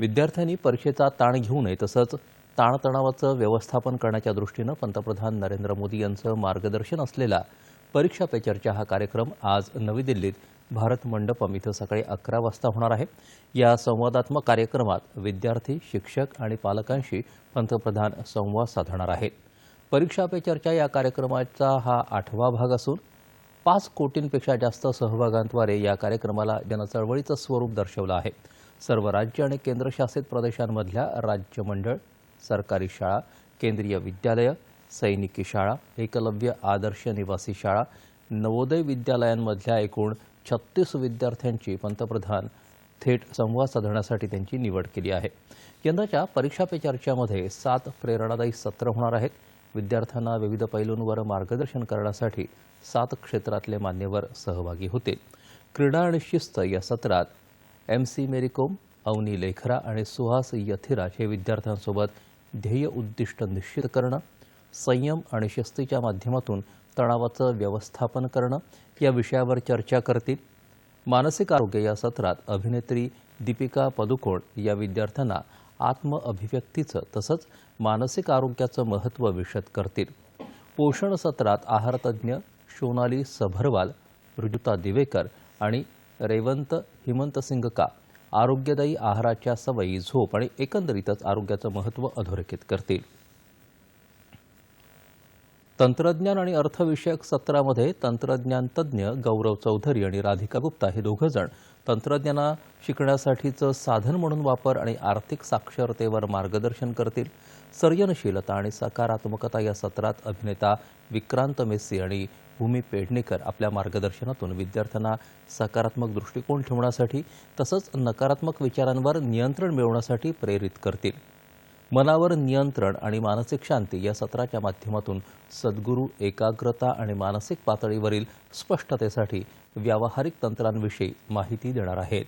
विद्यार्थ्यांनी परीक्षेचा ताण घेऊ नये तसंच ताणतणावाचं व्यवस्थापन करण्याच्या दृष्टीनं पंतप्रधान नरेंद्र मोदी यांचं मार्गदर्शन असलेला परीक्षा पे चर्चा हा कार्यक्रम आज नवी दिल्लीत भारत मंडपम इथं सकाळी अकरा वाजता होणार आहे. या संवादात्मक कार्यक्रमात विद्यार्थी शिक्षक आणि पालकांशी पंतप्रधान संवाद साधणार आहेत. परीक्षा पे चर्चा या कार्यक्रमाचा हा आठवा भाग असून पाच कोटींपेक्षा जास्त सहभागांद्वारे या कार्यक्रमाला जनचळवळीचं स्वरूप दर्शवलं आहे. सर्व राज्य आणि केंद्रशासित प्रदेशांमधल्या राज्य मंडळ सरकारी शाळा केंद्रीय विद्यालयं सैनिकी शाळा एकलव्य आदर्श निवासी शाळा नवोदय विद्यालयांमधल्या एकूण छत्तीस विद्यार्थ्यांची पंतप्रधान थेट संवाद साधण्यासाठी त्यांची निवड केली आहे. यंदाच्या परीक्षा पे चर्चामध्ये सात प्रेरणादायी सत्र होणार आहेत. विद्यार्थ्यांना विविध पैलूंवर मार्गदर्शन करण्यासाठी सात क्षेत्रातले मान्यवर सहभागी होतील. क्रीडा आणि शिस्त या सत्रात एम सी मेरीकोम अवनी लेखरा आणि सुहास यथिराज हे विद्यार्थ्यांसोबत ध्येय उद्दिष्ट निश्चित करणं संयम आणि शिस्तीच्या माध्यमातून तणावाचं व्यवस्थापन करणं या विषयावर चर्चा करतील. मानसिक आरोग्य या सत्रात अभिनेत्री दीपिका पदुकोण या विद्यार्थ्यांना आत्म अभिव्यक्तीचं तसंच मानसिक आरोग्याचं महत्त्व विशद करतील. पोषण सत्रात आहारतज्ज्ञ सोनाली सभरवाल ऋजुता दिवेकर आणि रेवंत हिमंतसिंग का? आरोग्यदायी आहाराच्या सवयी झोप आणि एकंदरीतच आरोग्याचं महत्त्व अधोरेखित करतील. तंत्रज्ञान आणि अर्थविषयक सत्रामध्ये तंत्रज्ञान तज्ज्ञ गौरव चौधरी आणि राधिका गुप्ता हे दोघं जण तंत्रज्ञाना शिकण्यासाठीचं साधन म्हणून वापर आणि आर्थिक साक्षरतेवर मार्गदर्शन करतील. सर्जनशीलता आणि सकारात्मकता या सत्रात अभिनेता विक्रांत मेस्सी आणि भूमी पेडणेकर आपल्या मार्गदर्शनातून विद्यार्थ्यांना सकारात्मक दृष्टिकोन ठेवण्यासाठी तसंच नकारात्मक विचारांवर नियंत्रण मिळवण्यासाठी प्रेरित करतील. मनावर नियंत्रण आणि मानसिक शांती या सत्राच्या माध्यमातून सद्गुरू एकाग्रता आणि मानसिक पातळीवरील स्पष्टतेसाठी व्यावहारिक तंत्रांविषयी माहिती देणार आहेत.